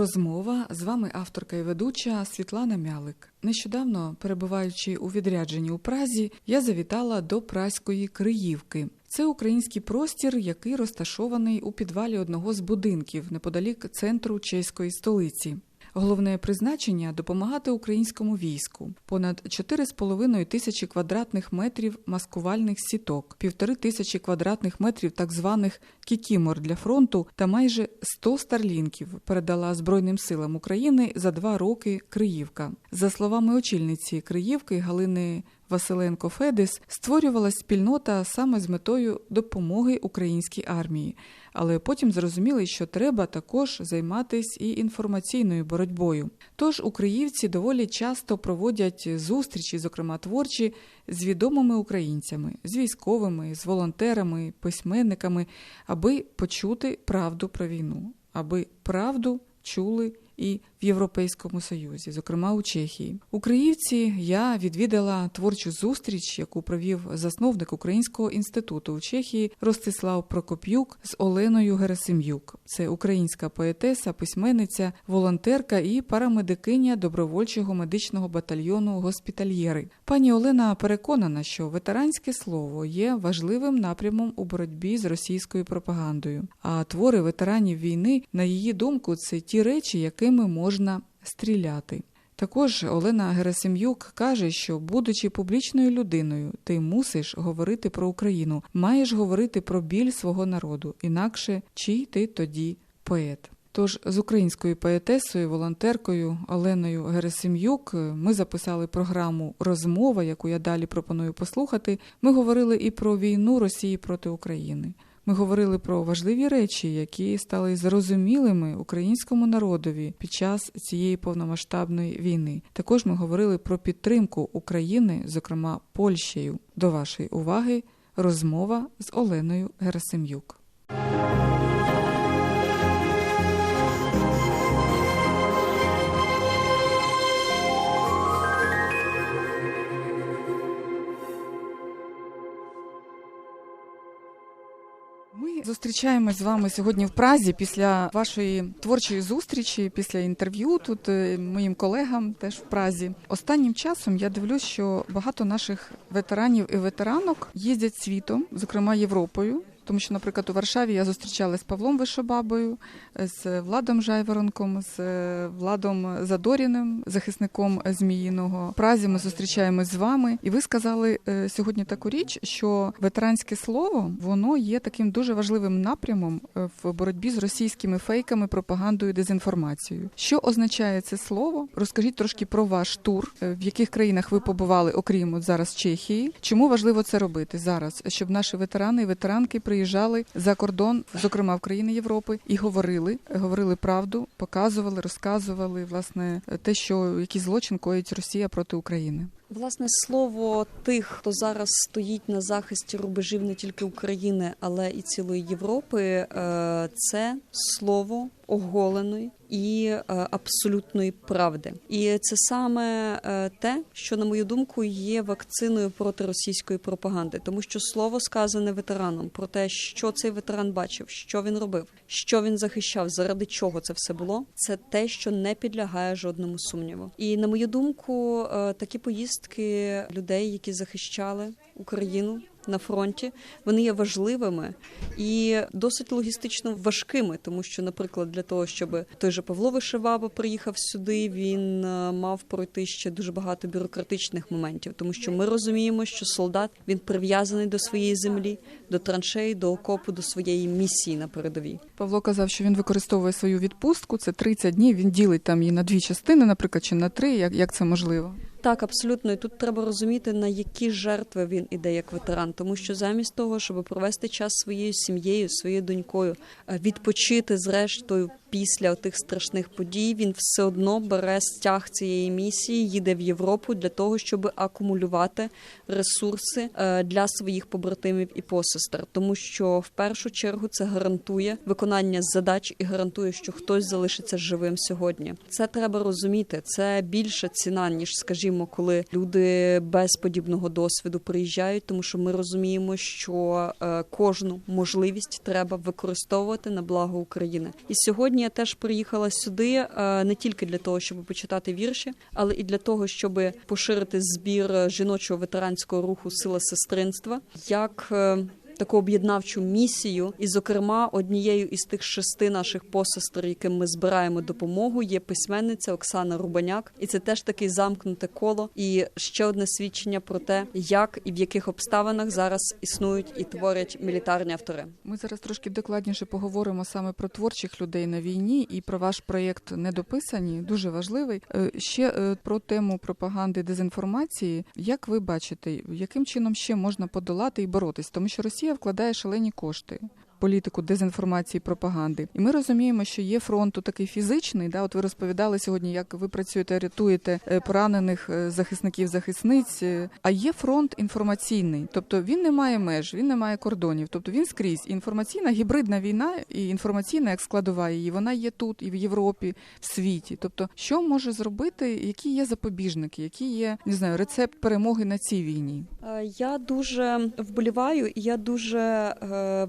Розмова. З вами авторка і ведуча Світлана Мялик. Нещодавно, перебуваючи у відрядженні у Празі, я завітала до праської Криївки. Це український простір, який розташований у підвалі одного з будинків неподалік центру чеської столиці. Головне призначення допомагати українському війську. Понад 4,5 тисячі квадратних метрів маскувальних сіток, півтори тисячі квадратних метрів так званих кікімор для фронту та майже 100 старлінків передала Збройним силам України за два роки Криївка. За словами очільниці Криївки Галини Василенко Федес, створювалась спільнота саме з метою допомоги українській армії, але потім зрозуміли, що треба також займатися і інформаційною боротьбою. Тож українці доволі часто проводять зустрічі, зокрема творчі, з відомими українцями, з військовими, з волонтерами, письменниками, аби почути правду про війну, аби правду чули і в Європейському Союзі, зокрема у Чехії. У Криївці я відвідала творчу зустріч, яку провів засновник Українського інституту у Чехії Ростислав Прокоп'юк з Оленою Герасим'юк. Це українська поетеса, письменниця, волонтерка і парамедикиня добровольчого медичного батальйону Госпітальєри. Пані Олена переконана, що ветеранське слово є важливим напрямом у боротьбі з російською пропагандою. А твори ветеранів війни, на її думку, це ті речі, якими можна стріляти. Також Олена Герасим'юк каже, що, будучи публічною людиною, ти мусиш говорити про Україну, маєш говорити про біль свого народу, інакше чий ти тоді поет. Тож з українською поетесою, волонтеркою Оленою Герасим'юк ми записали програму Розмова, яку я далі пропоную послухати. Ми говорили і про війну Росії проти України. Ми говорили про важливі речі, які стали зрозумілими українському народові під час цієї повномасштабної війни. Також ми говорили про підтримку України, зокрема Польщею. До вашої уваги розмова з Оленою Герасим'юк. Ми зустрічаємось з вами сьогодні в Празі після вашої творчої зустрічі, після інтерв'ю тут е, моїм колегам теж в Празі. Останнім часом я дивлюсь, що багато наших ветеранів і ветеранок їздять світом, зокрема Європою. Тому що, наприклад, у Варшаві я зустрічалася з Павлом Вишобабою, з Владом Жайворонком, з Владом Задоріним, захисником Зміїного. В Празі ми зустрічаємось з вами, і ви сказали е, сьогодні таку річ, що ветеранське слово воно є таким дуже важливим напрямом е, в боротьбі з російськими фейками, пропагандою, дезінформацією. Що означає це слово? Розкажіть трошки про ваш тур, е, в яких країнах ви побували, окрім от зараз Чехії. Чому важливо це робити зараз, щоб наші ветерани і ветеранки приїжджали за кордон, зокрема в країни Європи, і говорили, говорили правду, показували, розказували власне те, що який злочин коїть Росія проти України. Власне слово тих, хто зараз стоїть на захисті рубежів не тільки України, але і цілої Європи, е, це слово оголеної і е, абсолютної правди. І це саме е, те, що на мою думку є вакциною проти російської пропаганди, тому що слово сказане ветераном про те, що цей ветеран бачив, що він робив, що він захищав, заради чого це все було. Це те, що не підлягає жодному сумніву. І на мою думку, такі поїздки людей, які захищали Україну на фронті, вони є важливими і досить логістично важкими, тому що, наприклад, для того, щоб той же Павло Вишиваба приїхав сюди, він мав пройти ще дуже багато бюрократичних моментів, тому що ми розуміємо, що солдат він прив'язаний до своєї землі, до траншеї, до окопу, до своєї місії на передовій. Павло казав, що він використовує свою відпустку. Це 30 днів. Він ділить там її на дві частини, наприклад, чи на три. Як, як це можливо? Так, абсолютно, і тут треба розуміти, на які жертви він іде як ветеран, тому що замість того, щоб провести час своєю сім'єю, своєю донькою, відпочити зрештою після тих страшних подій, він все одно бере стяг цієї місії, їде в Європу для того, щоб акумулювати ресурси для своїх побратимів і посестер, тому що в першу чергу це гарантує виконання. виконання задач і гарантує, що хтось залишиться живим сьогодні. Це треба розуміти. Це більша ціна, ніж скажімо, коли люди без подібного досвіду приїжджають, тому що ми розуміємо, що е, кожну можливість треба використовувати на благо України. І сьогодні я теж приїхала сюди е, не тільки для того, щоб почитати вірші, але і для того, щоб поширити збір жіночого ветеранського руху Сила сестринства як. Таку об'єднавчу місію, і, зокрема, однією із тих шести наших посестер, яким ми збираємо допомогу, є письменниця Оксана Рубаняк, і це теж таке замкнуте коло. І ще одне свідчення про те, як і в яких обставинах зараз існують і творять мілітарні автори. Ми зараз трошки докладніше поговоримо саме про творчих людей на війні і про ваш проєкт недописані, дуже важливий. Е, Ще е, про тему пропаганди дезінформації. Як ви бачите, яким чином ще можна подолати і боротись? Тому що Росія вкладає шалені кошти. Політику дезінформації пропаганди, і ми розуміємо, що є фронт такий фізичний. Да, от ви розповідали сьогодні, як ви працюєте, рятуєте е, поранених е, захисників, захисниць. е, А є фронт інформаційний, тобто він не має меж, він не має кордонів, тобто він скрізь. Інформаційна гібридна війна і інформаційна, як складова її, вона є тут і в Європі, в світі. Тобто, що може зробити, які є запобіжники, які є не знаю, рецепт перемоги на цій війні? Я дуже вболіваю, і я дуже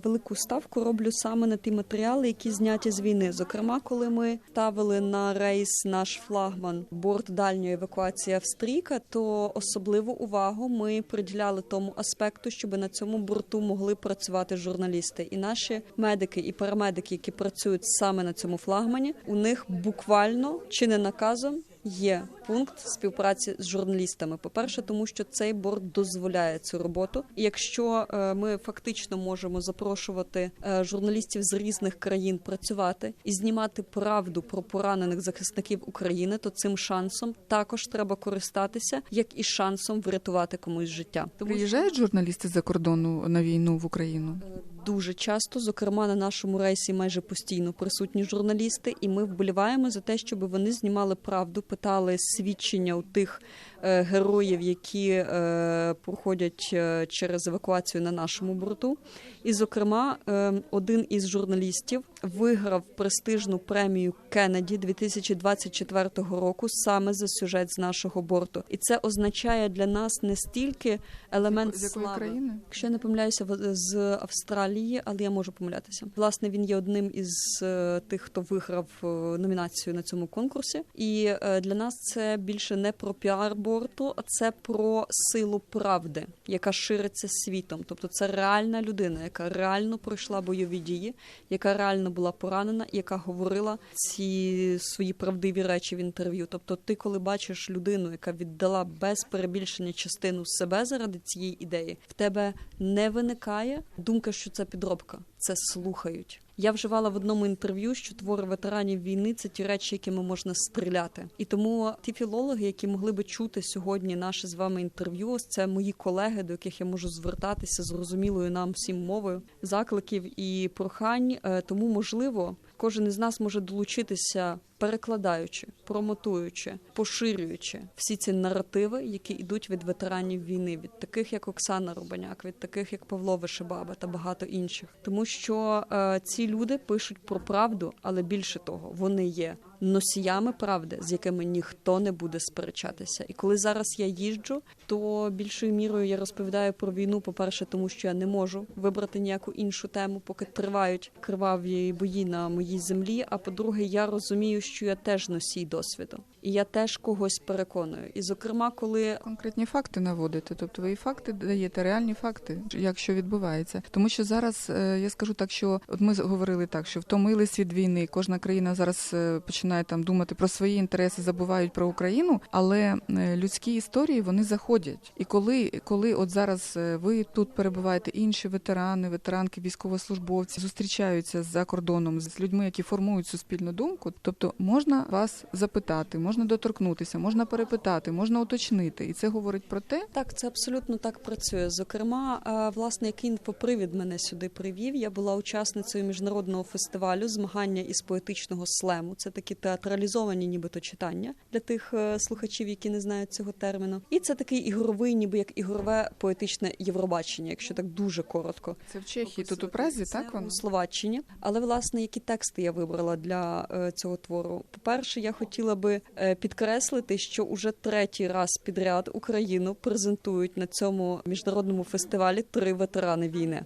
велику ставку роблю саме на ті матеріали, які зняті з війни. Зокрема, коли ми ставили на рейс наш флагман борт дальньої евакуації Австрійка, то особливу увагу ми приділяли тому аспекту, щоб на цьому борту могли працювати журналісти. І наші медики і парамедики, які працюють саме на цьому флагмані, у них буквально чи не наказом. Є пункт співпраці з журналістами. По перше, тому що цей борт дозволяє цю роботу. І якщо е, ми фактично можемо запрошувати е, журналістів з різних країн працювати і знімати правду про поранених захисників України, то цим шансом також треба користатися, як і шансом врятувати комусь життя. Тому Приїжджають журналісти з-за кордону на війну в Україну? Дуже часто, зокрема на нашому рейсі, майже постійно присутні журналісти, і ми вболіваємо за те, щоб вони знімали правду, питали свідчення у тих героїв, які е, проходять е, через евакуацію на нашому борту. І, зокрема, е, один із журналістів виграв престижну премію Кеннеді 2024 року саме за сюжет з нашого борту. І це означає для нас не стільки елемент З якої слави. країни? Якщо я не помиляюся, з Австралії, але я можу помилятися. Власне, він є одним із е, тих, хто виграв е, номінацію на цьому конкурсі. І е, для нас це більше не про піар борту, а це про силу правди, яка шириться світом. Тобто, це реальна людина, яка реально пройшла бойові дії, яка реально була поранена, яка говорила ці свої правдиві речі в інтерв'ю. Тобто, ти, коли бачиш людину, яка віддала без перебільшення частину себе заради цієї ідеї, в тебе не виникає думка, що це підробка. Це слухають. Я вживала в одному інтерв'ю, що твори ветеранів війни це ті речі, якими можна стріляти. І тому ті філологи, які могли би чути сьогодні наше з вами інтерв'ю, ось це мої колеги, до яких я можу звертатися зрозумілою нам всім мовою, закликів і прохань. Е, Тому можливо, кожен із нас може долучитися, перекладаючи, промотуючи, поширюючи всі ці наративи, які йдуть від ветеранів війни, від таких як Оксана Рубаняк, від таких як Павло Вишебаба та багато інших, тому що е, ці люди пишуть про правду, але більше того, вони є носіями правди, з якими ніхто не буде сперечатися. І коли зараз я їжджу, то більшою мірою я розповідаю про війну. По перше, тому що я не можу вибрати ніяку іншу тему, поки тривають криваві бої на моїй землі. А по-друге, я розумію, що я теж носій досвіду, і я теж когось переконую. І зокрема, коли Конкретні факти наводите, тобто ви факти даєте, реальні факти, як що відбувається. Тому що зараз е, я скажу так, що от ми говорили так, що втомились від війни. Кожна країна зараз е, починає там думати про свої інтереси, забувають про Україну, але е, людські історії вони заходять. І коли, коли от зараз е, ви тут перебуваєте, інші ветерани, ветеранки, військовослужбовці зустрічаються за кордоном з людьми, які формують суспільну думку, тобто можна вас запитати, можна доторкнутися, можна перепитати, можна уточнити. І це говорить про те, Так, це абсолютно так працює. Зокрема, е, власне, який інфопривід мене сюди привів. Я була учасницею міжнародного фестивалю змагання із поетичного слему. Це такі театралізовані, нібито читання для тих е, слухачів, які не знають цього терміну. І це такий ігровий, ніби як ігрове поетичне Євробачення, якщо так дуже коротко. це в Чехії, тут у Празі, так воно? у Словаччині. Але власне, які тексти я вибрала для е, цього твору? По-перше, я хотіла би е, підкреслити, що уже третій раз підряд Україну презентують на цьому міжнародному фестивалі три ветерани війни.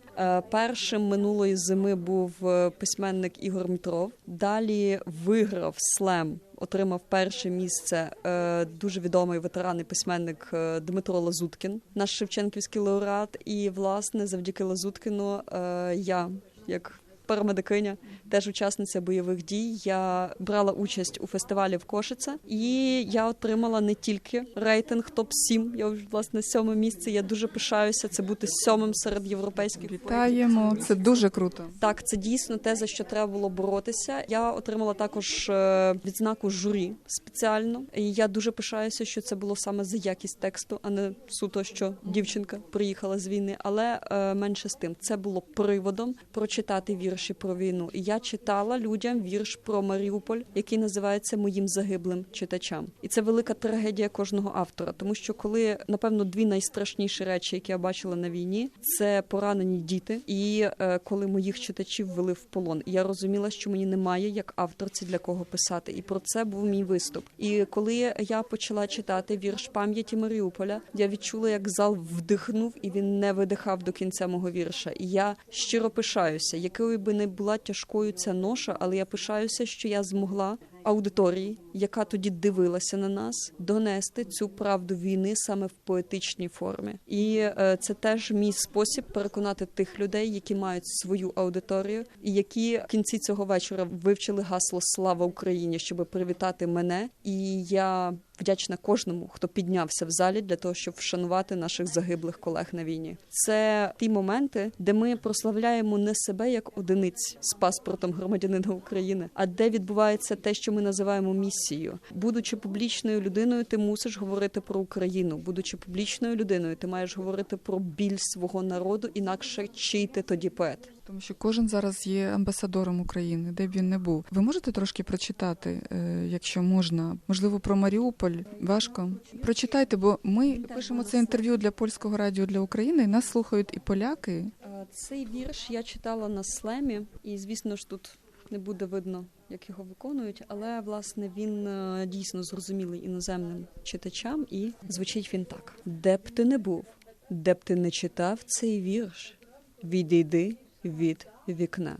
Першим минулої зими був письменник Ігор Мітров. Далі виграв слем. Отримав перше місце е, дуже відомий ветеран і письменник е, Дмитро Лазуткін, наш Шевченківський лауреат. І власне завдяки Лазуткіну е, я як парамедикиня, теж учасниця бойових дій. Я брала участь у фестивалі в Кошице, і я отримала не тільки рейтинг топ 7 Я вже власне сьоме місце. Я дуже пишаюся. Це бути сьомим серед європейських Вітаємо, це дуже круто. так, це дійсно те, за що треба було боротися. Я отримала також е, відзнаку журі спеціально. І я дуже пишаюся, що це було саме за якість тексту, а не суто, що дівчинка приїхала з війни. Але е, менше з тим, це було приводом прочитати вірші про війну. І я читала людям вірш про Маріуполь, який називається Моїм загиблим читачам. І це велика трагедія кожного автора, тому що коли напевно дві найстрашніші речі, які я бачила на війні, це поранені діти, і е, коли моїх читачів ввели в полон. Я розуміла, що мені немає як авторці для кого писати. І про це був мій виступ. І коли я почала читати вірш пам'яті Маріуполя, я відчула, як зал вдихнув, і він не видихав до кінця мого вірша. І я щиро пишаюся, якою би не була тяжкою ця ноша, але я пишаюся, що я змогла аудиторії, яка тоді дивилася на нас, донести цю правду війни саме в поетичній формі. І е, це теж мій спосіб переконати тих людей, які мають свою аудиторію, і які в кінці цього вечора вивчили гасло Слава Україні, щоб привітати мене. І я вдячна кожному, хто піднявся в залі для того, щоб вшанувати наших загиблих колег на війні. Це ті моменти, де ми прославляємо не себе як одиниць з паспортом громадянина України, а де відбувається те, що ми називаємо місією. Будучи публічною людиною, ти мусиш говорити про Україну. Будучи публічною людиною, ти маєш говорити про біль свого народу, інакше чий ти тоді поет. Тому що кожен зараз є амбасадором України, де б він не був. Ви можете трошки прочитати, е, якщо можна, можливо, про Маріуполь. Важко прочитайте, бо ми пишемо це інтерв'ю для польського радіо для України. і Нас слухають і поляки. Е, Цей вірш я читала на слемі, і звісно ж тут не буде видно, як його виконують, але власне він е, дійсно зрозумілий іноземним читачам, і звучить він так: де б ти не був, де б ти не читав цей вірш, відійди від вікна.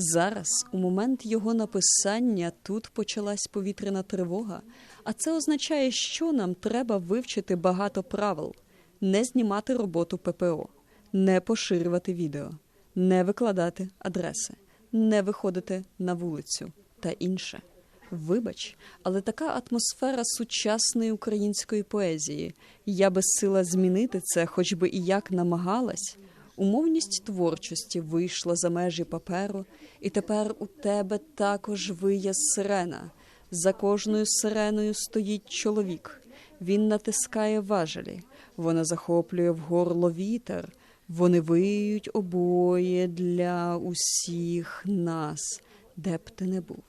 Зараз, у момент його написання, тут почалась повітряна тривога, а це означає, що нам треба вивчити багато правил, не знімати роботу ППО, не поширювати відео, не викладати адреси, не виходити на вулицю та інше. Вибач, але така атмосфера сучасної української поезії. Я безсила змінити це, хоч би і як намагалась. Умовність творчості вийшла за межі паперу, і тепер у тебе також виє сирена. За кожною сиреною стоїть чоловік. Він натискає важелі, вона захоплює в горло вітер. Вони виють обоє для усіх нас, де б ти не був,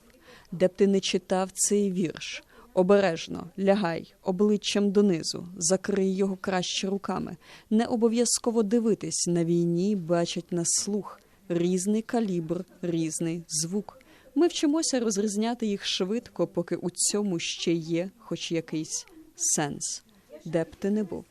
де б ти не читав цей вірш. Обережно лягай обличчям донизу, закрий його краще руками. Не обов'язково дивитись на війні, бачать на слух різний калібр, різний звук. Ми вчимося розрізняти їх швидко, поки у цьому ще є хоч якийсь сенс. Де б ти не був,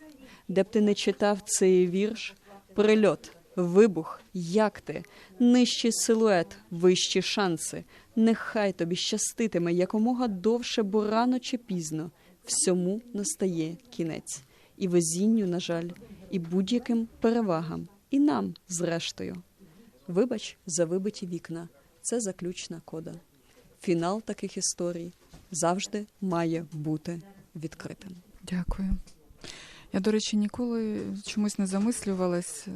де б ти не читав цей вірш, прильот, вибух, як ти, нижчий силует, вищі шанси. Нехай тобі щаститиме якомога довше, бо рано чи пізно всьому настає кінець. І везінню, на жаль, і будь-яким перевагам, і нам, зрештою. Вибач за вибиті вікна. Це заключна кода. Фінал таких історій завжди має бути відкритим. Дякую. Я, до речі, ніколи чомусь не замислювалась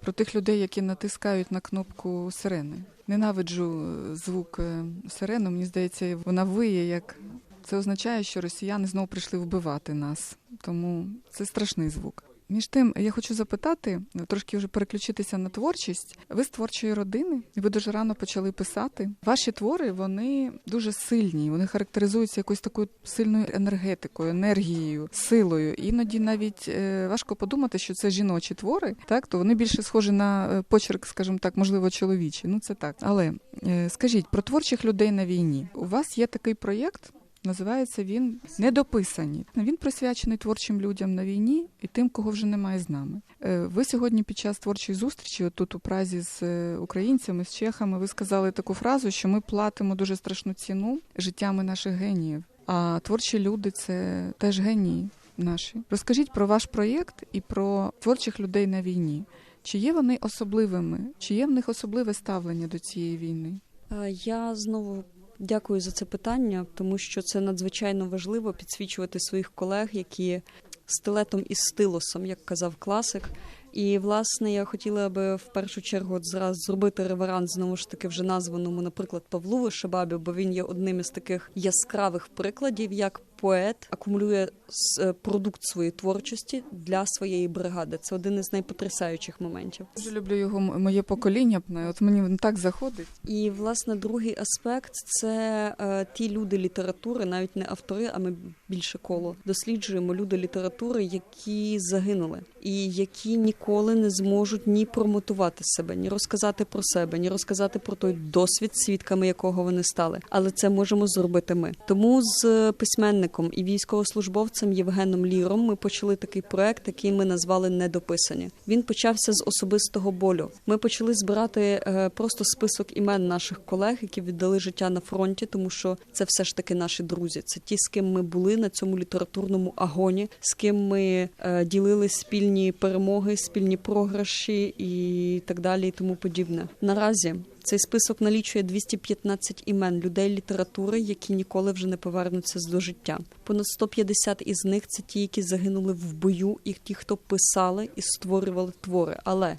про тих людей, які натискають на кнопку сирени. Ненавиджу е, звук е, сирени. Мені здається, вона виє як Це означає, що росіяни знову прийшли вбивати нас, тому це страшний звук. Між тим, я хочу запитати, трошки вже переключитися на творчість. Ви з творчої родини, і ви дуже рано почали писати. Ваші твори вони дуже сильні. Вони характеризуються якоюсь такою сильною енергетикою, енергією, силою. Іноді навіть е, важко подумати, що це жіночі твори, так то вони більше схожі на е, почерк, скажімо так, можливо, чоловічий. Ну це так. Але е, скажіть про творчих людей на війні. У вас є такий проєкт. Називається він недописані. Він присвячений творчим людям на війні і тим, кого вже немає з нами. Е, Ви сьогодні під час творчої зустрічі, отут у Празі з е, українцями, з чехами, ви сказали таку фразу, що ми платимо дуже страшну ціну життями наших геніїв. А творчі люди це теж генії наші. Розкажіть про ваш проєкт і про творчих людей на війні. Чи є вони особливими? Чи є в них особливе ставлення до цієї війни? Е, Я знову дякую за це питання, тому що це надзвичайно важливо підсвічувати своїх колег, які стилетом і стилосом, як казав класик. І власне я хотіла би в першу чергу от зразу зробити реверанс знову ж таки вже названому, наприклад, Павлу Вишебабі, бо він є одним із таких яскравих прикладів, як поет акумулює е, продукт своєї творчості для своєї бригади. Це один із найпотрясаючих моментів. Дуже люблю його моє покоління. От мені він так заходить. І власне другий аспект це е, ті люди літератури, навіть не автори, а ми більше коло досліджуємо люди літератури, які загинули, і які ніколи не зможуть ні промотувати себе, ні розказати про себе, ні розказати про той досвід, свідками якого вони стали. Але це можемо зробити ми. Тому з письменником і військовослужбовцем Євгеном Ліром ми почали такий проект, який ми назвали Недописані. Він почався з особистого болю. Ми почали збирати е, просто список імен наших колег, які віддали життя на фронті, тому що це все ж таки наші друзі. Це ті, з ким ми були на цьому літературному агоні, з ким ми е, ділили спільні перемоги, спільні програші і так далі, і тому подібне. Наразі цей список налічує 215 імен людей літератури, які ніколи вже не повернуться до життя. Понад 150 із них це ті, які загинули в бою, і ті, хто писали і створювали твори. Але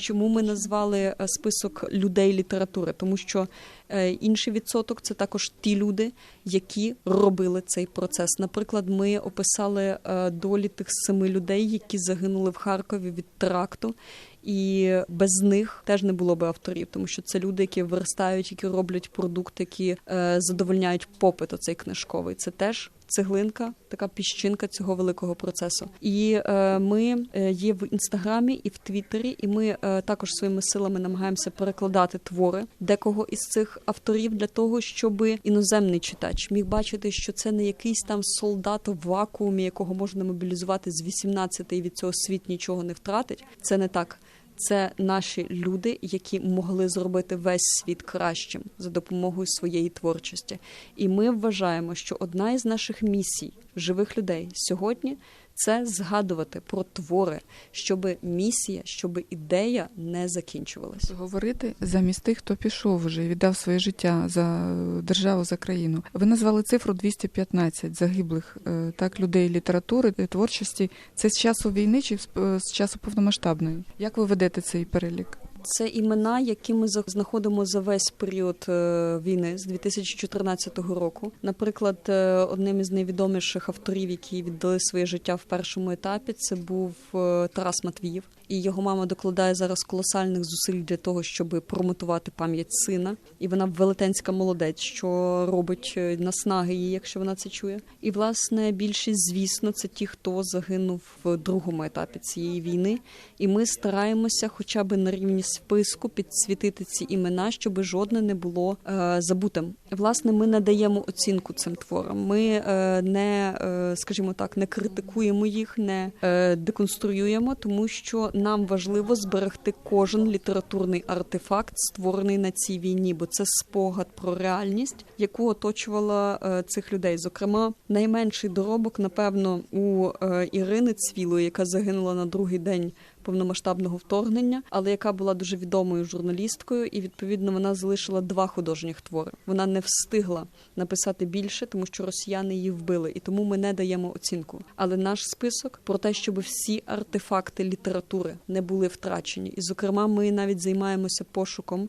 чому ми назвали е, список людей літератури? Тому що е, інший відсоток це також ті люди, які робили цей процес. Наприклад, ми описали е, долі тих семи людей, які загинули в Харкові від теракту. І без них теж не було би авторів, тому що це люди, які виростають, які роблять продукт, які е, задовольняють попит оцей книжковий. Це теж цеглинка, така піщинка цього великого процесу. І е, ми е, є в інстаграмі і в Твіттері, і ми е, також своїми силами намагаємося перекладати твори декого із цих авторів для того, щоб іноземний читач міг бачити, що це не якийсь там солдат в вакуумі, якого можна мобілізувати з 18 і від цього світ нічого не втратить. Це не так. Це наші люди, які могли зробити весь світ кращим за допомогою своєї творчості. І ми вважаємо, що одна із наших місій живих людей сьогодні це згадувати про твори, щоб місія, щоб ідея не закінчувалася. Говорити замість тих, хто пішов вже і віддав своє життя за державу, за країну. Ви назвали цифру 215 загиблих е, так людей літератури, е, творчості. Це з часу війни чи е, з часу повномасштабної? Як ви ведете цей перелік? Це імена, які ми знаходимо за весь період е, війни з 2014 року. Наприклад, е, одним із найвідоміших авторів, які віддали своє життя в першому етапі, це був е, Тарас Матвіїв. І його мама докладає зараз колосальних зусиль для того, щоб промотувати пам'ять сина. І вона велетенська молодець, що робить е, наснаги її, якщо вона це чує. І власне більшість, звісно, це ті, хто загинув в другому етапі цієї війни. І ми стараємося, хоча б на рівні списку, підсвітити ці імена, щоб жодне не було е, забутим. Власне, ми надаємо оцінку цим творам. Ми е, не, е, скажімо так, не критикуємо їх, не е, деконструюємо, тому що нам важливо зберегти кожен літературний артефакт, створений на цій війні, бо це спогад про реальність, яку оточувала е, цих людей. Зокрема, найменший доробок, напевно, у е, Ірини Цвілої, яка загинула на другий день повномасштабного вторгнення, але яка була дуже відомою журналісткою, і відповідно вона залишила два художніх твори. Вона не встигла написати більше, тому що росіяни її вбили, і тому ми не даємо оцінку. Але наш список про те, щоб всі артефакти літератури не були втрачені, і зокрема, ми навіть займаємося пошуком.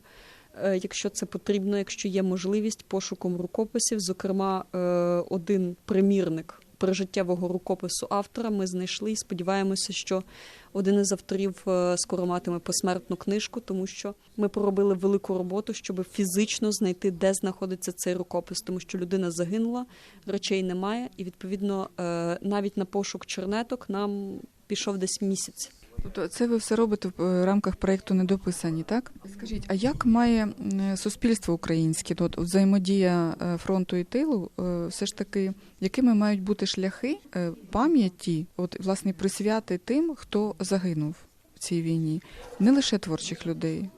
е, якщо це потрібно, якщо є можливість пошуком рукописів. Зокрема, е, один примірник прижиттєвого рукопису автора ми знайшли і сподіваємося, що один із авторів е, скоро матиме посмертну книжку, тому що ми проробили велику роботу, щоб фізично знайти, де знаходиться цей рукопис, тому що людина загинула, речей немає, і відповідно е, навіть на пошук чернеток нам пішов десь місяць. Тобто це ви все робите в е, рамках проєкту недописані, так? Скажіть, а як має суспільство українське, от взаємодія е, фронту і тилу, е, все ж таки, якими мають бути шляхи пам'яті, от власне присвяти тим, хто загинув в цій війні, не лише творчих людей?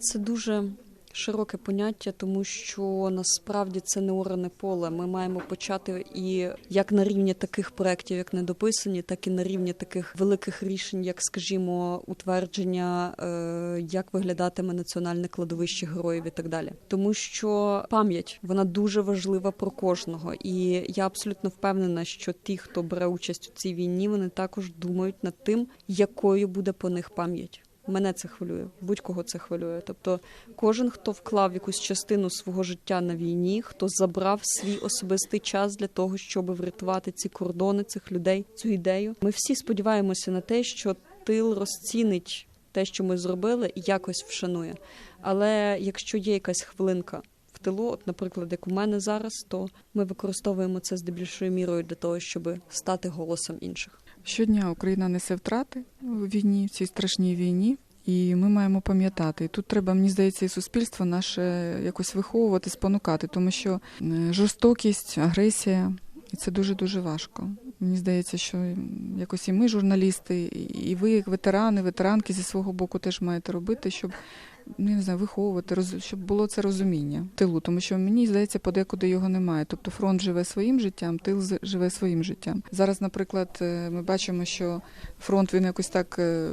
Це дуже широке поняття, тому що насправді це не оране поле. Ми маємо почати і як на рівні таких проєктів, як недописані, так і на рівні таких великих рішень, як, скажімо, утвердження, е, як виглядатиме національне кладовище героїв і так далі. Тому що пам'ять вона дуже важлива про кожного, і я абсолютно впевнена, що ті, хто бере участь у цій війні, вони також думають над тим, якою буде по них пам'ять. Мене це хвилює, будь-кого це хвилює. Тобто, кожен, хто вклав якусь частину свого життя на війні, хто забрав свій особистий час для того, щоб врятувати ці кордони цих людей, цю ідею. Ми всі сподіваємося на те, що тил розцінить те, що ми зробили, і якось вшанує. Але якщо є якась хвилинка в тилу, от, наприклад, як у мене зараз, то ми використовуємо це здебільшою мірою для того, щоб стати голосом інших. Щодня Україна несе втрати у війні, в цій страшній війні. І ми маємо пам'ятати. І тут треба, мені здається, і суспільство наше якось виховувати, спонукати, тому що е, жорстокість, агресія, і це дуже дуже важко. Мені здається, що якось і ми, журналісти, і- ви, як ветерани, ветеранки зі свого боку теж маєте робити, щоб не знаю, виховувати, роз- щоб було це розуміння тилу, тому що мені здається, подекуди його немає. Тобто фронт живе своїм життям, тил живе своїм життям. Зараз, наприклад, е, ми бачимо, що фронт він якось так. е,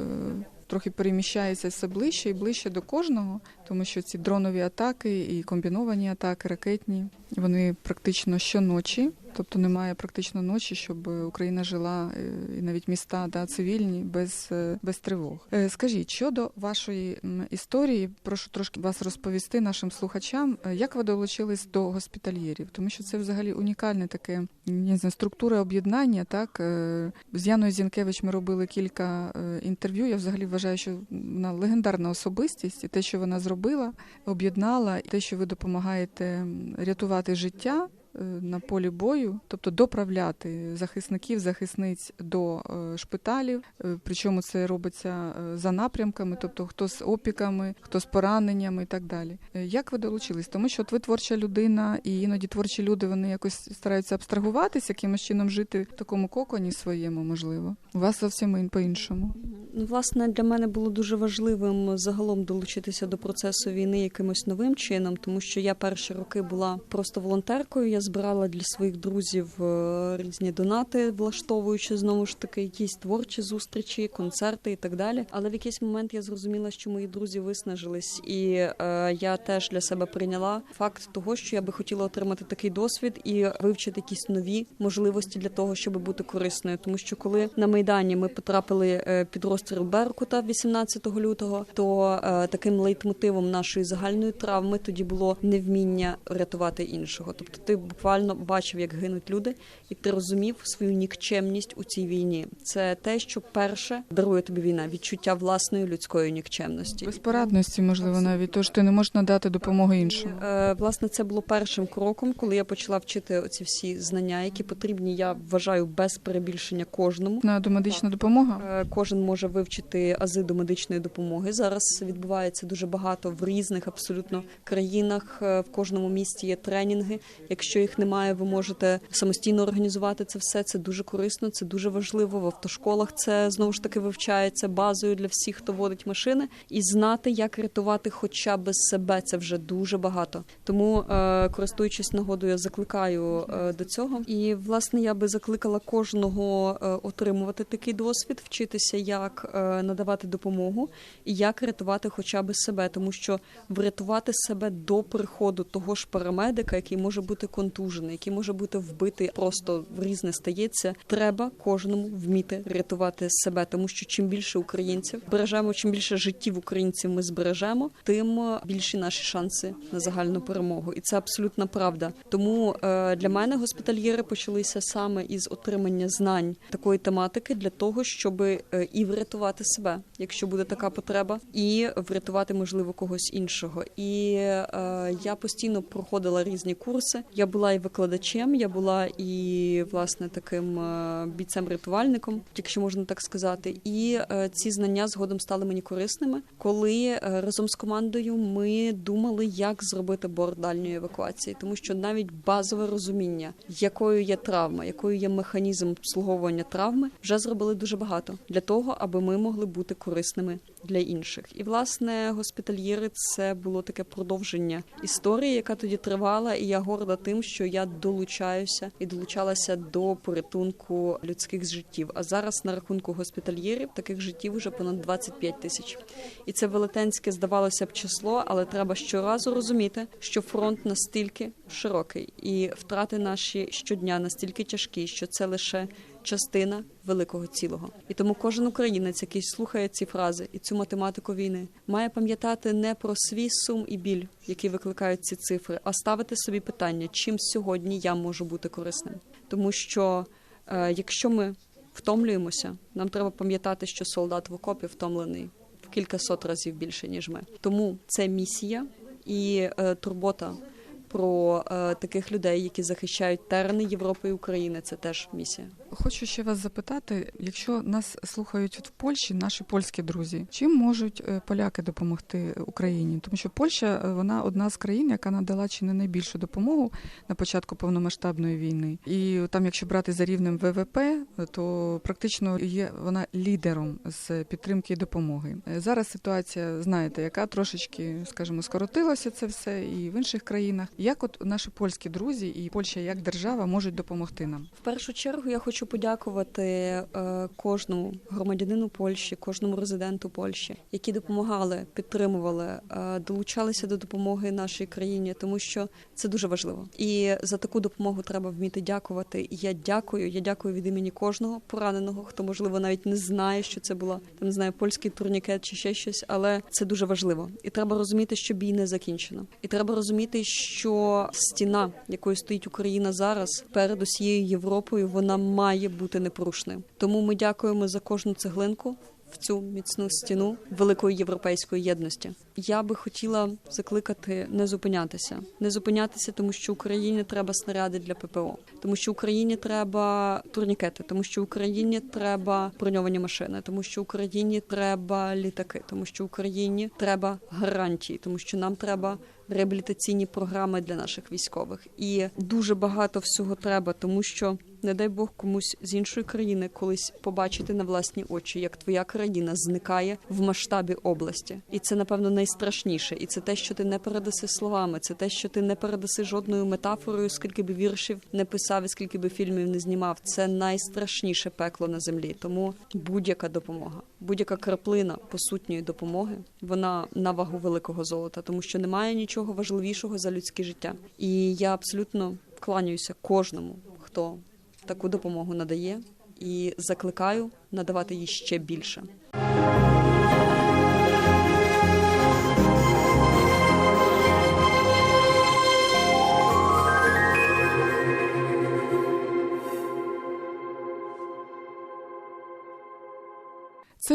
Трохи переміщається все ближче і ближче до кожного, тому що ці дронові атаки і комбіновані атаки, ракетні, вони практично щоночі, тобто немає практично ночі, щоб Україна жила е, і навіть міста да, цивільні без, е, без тривог. Е, Скажіть, щодо вашої історії, прошу трошки вас розповісти нашим слухачам, як ви долучились до госпітальєрів, тому що це взагалі унікальне таке не знаю, структура об'єднання. Так з Яною Зінкевич ми робили кілька інтерв'ю. Я взагалі вважаю, що вона легендарна особистість, і те, що вона зробила, об'єднала, і те, що ви допомагаєте рятувати життя. Е, На полі бою, тобто доправляти захисників, захисниць до е, шпиталів. Е, Причому це робиться за напрямками, тобто хто з опіками, хто з пораненнями і так далі. Як ви долучились? Тому що от ви творча людина, і іноді творчі люди вони якось стараються абстрагуватися, якимось чином жити в такому коконі своєму, можливо. У вас зовсім по-іншому. Ну, власне, для мене було дуже важливим загалом долучитися до процесу війни якимось новим чином, тому що я перші роки була просто волонтеркою. Я збирала для своїх друзів е, різні донати, влаштовуючи знову ж таки якісь творчі зустрічі, концерти і так далі. Але в якийсь момент я зрозуміла, що мої друзі виснажились, і е, я теж для себе прийняла факт того, що я би хотіла отримати такий досвід і вивчити якісь нові можливості для того, щоб бути корисною. Тому що коли на майдані ми потрапили е, під розстріл Беркута 18 лютого, то е, таким лейтмотивом нашої загальної травми тоді було невміння рятувати іншого. Тобто, ти буквально бачив, як гинуть люди, і ти розумів свою нікчемність у цій війні. Це те, що перше дарує тобі війна відчуття власної людської нікчемності. Безпорадності, можливо, навіть тож ти не можеш надати допомогу іншому. Е, Власне, це було першим кроком, коли я почала вчити оці всі знання, які потрібні, я вважаю, без перебільшення кожному. На домедична допомога. Е, Кожен може вивчити ази до медичної допомоги. Зараз відбувається дуже багато в різних абсолютно країнах. Е, В кожному місті є тренінги. Якщо їх немає, ви можете самостійно організувати це все. Це дуже корисно, це дуже важливо. В автошколах це знову ж таки вивчається базою для всіх, хто водить машини, і знати, як рятувати хоча б себе. Це вже дуже багато. Тому, е, користуючись нагодою, я закликаю е, до цього. І власне я би закликала кожного е, отримувати такий досвід, вчитися, як надавати допомогу і як рятувати хоча б себе, тому що врятувати себе до приходу того ж парамедика, який може бути контужений, який може бути вбитий, просто різне стається. Треба кожному вміти рятувати себе, тому що чим більше українців бережемо, чим більше життів українців ми збережемо, тим більші наші шанси на загальну перемогу. І це абсолютна правда. Тому е, для мене госпітальєри почалися саме із отримання знань такої тематики для того, щоб е, і врятувати себе, якщо буде така потреба, і врятувати можливо когось іншого. І е, я постійно проходила різні курси. Я була і викладачем, я була і власне таким е, бійцем-рятувальником, якщо можна так сказати. І е, ці знання згодом стали мені корисними, коли е, разом з командою ми думали, як зробити борт дальньої евакуації, тому що навіть базове розуміння, якою є травма, якою є механізм обслуговування травми, вже зробили дуже багато для того, аби ми могли бути корисними для інших. І власне госпітальєри це було таке продовження історії, яка тоді тривала, і я горда тим, що я долучаюся і долучалася до порятунку людських життів. А зараз на рахунку госпітальєрів таких життів вже понад 25 тисяч. І це велетенське здавалося б число, але треба щоразу розуміти, що фронт настільки широкий, і втрати наші щодня настільки тяжкі, що це лише частина великого цілого. І тому кожен українець, який слухає ці фрази і цю математику війни, має пам'ятати не про свій сум і біль, які викликають ці цифри, а ставити собі питання, чим сьогодні я можу бути корисним. Тому що е, якщо ми втомлюємося, нам треба пам'ятати, що солдат в окопі втомлений в кілька сот разів більше ніж ми. Тому це місія і е, турбота про е, таких людей, які захищають терени Європи і України. Це теж місія. Хочу ще вас запитати, якщо нас слухають в Польщі, наші польські друзі, чим можуть е, поляки допомогти Україні? Тому що Польща е, вона одна з країн, яка надала чи не найбільшу допомогу на початку повномасштабної війни. І там, якщо брати за рівнем ВВП, то практично є вона лідером з підтримки і допомоги. Зараз ситуація, знаєте, яка трошечки, скажімо, скоротилося це все і в інших країнах. Як от наші польські друзі і Польща як держава можуть допомогти нам? В першу чергу я хочу подякувати е, кожному громадянину Польщі, кожному резиденту Польщі, які допомагали, підтримували, е, долучалися до допомоги нашій країні, тому що це дуже важливо. І за таку допомогу треба вміти дякувати. Я дякую. Я дякую від імені кожного пораненого, хто можливо навіть не знає, що це була там не знаю, польський турнікет чи ще щось, але це дуже важливо. І треба розуміти, що бій не закінчено. І треба розуміти, що стіна, якою стоїть Україна зараз, перед усією Європою, вона має бути непорушною. Тому ми дякуємо за кожну цеглинку. В цю міцну стіну великої європейської єдності. Я би хотіла закликати не зупинятися, не зупинятися, тому що Україні треба снаряди для ППО, тому що Україні треба турнікети, тому що Україні треба броньовані машини, тому що Україні треба літаки, тому що Україні треба гарантії, тому що нам треба реабілітаційні програми для наших військових, і дуже багато всього треба, тому що не дай Бог комусь з іншої країни колись побачити на власні очі, як твоя країна зникає в масштабі області, і це напевно найстрашніше. І це те, що ти не передаси словами, це те, що ти не передаси жодною метафорою, скільки би віршів не писав, і скільки би фільмів не знімав. Це найстрашніше пекло на землі. Тому будь-яка допомога, будь-яка краплина посутньої допомоги, вона на вагу великого золота, тому що немає нічого важливішого за людське життя. І я абсолютно кланяюся кожному, хто таку допомогу надає, і закликаю надавати їй ще більше.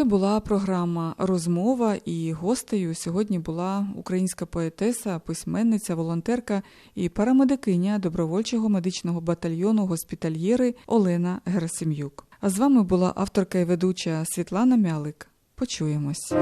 Була програма Розмова і гостею сьогодні була українська поетеса, письменниця, волонтерка і парамедикиня добровольчого медичного батальйону госпітальєри Олена Герасим'юк. А з вами була авторка і ведуча Світлана Мялик. Почуємось.